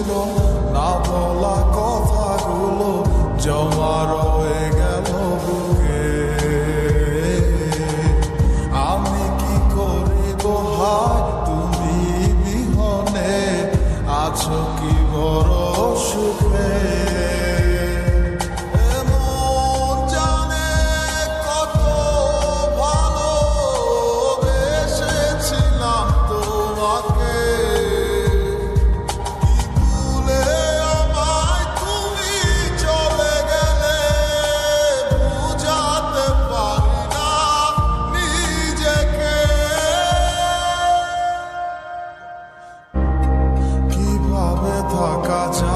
ছিল না বলা কথাগুলো জমা রয়ে গেল বুকে। আমি কি করিব, হায় তুমি বিহনে আছো কি বড় সুখে? cards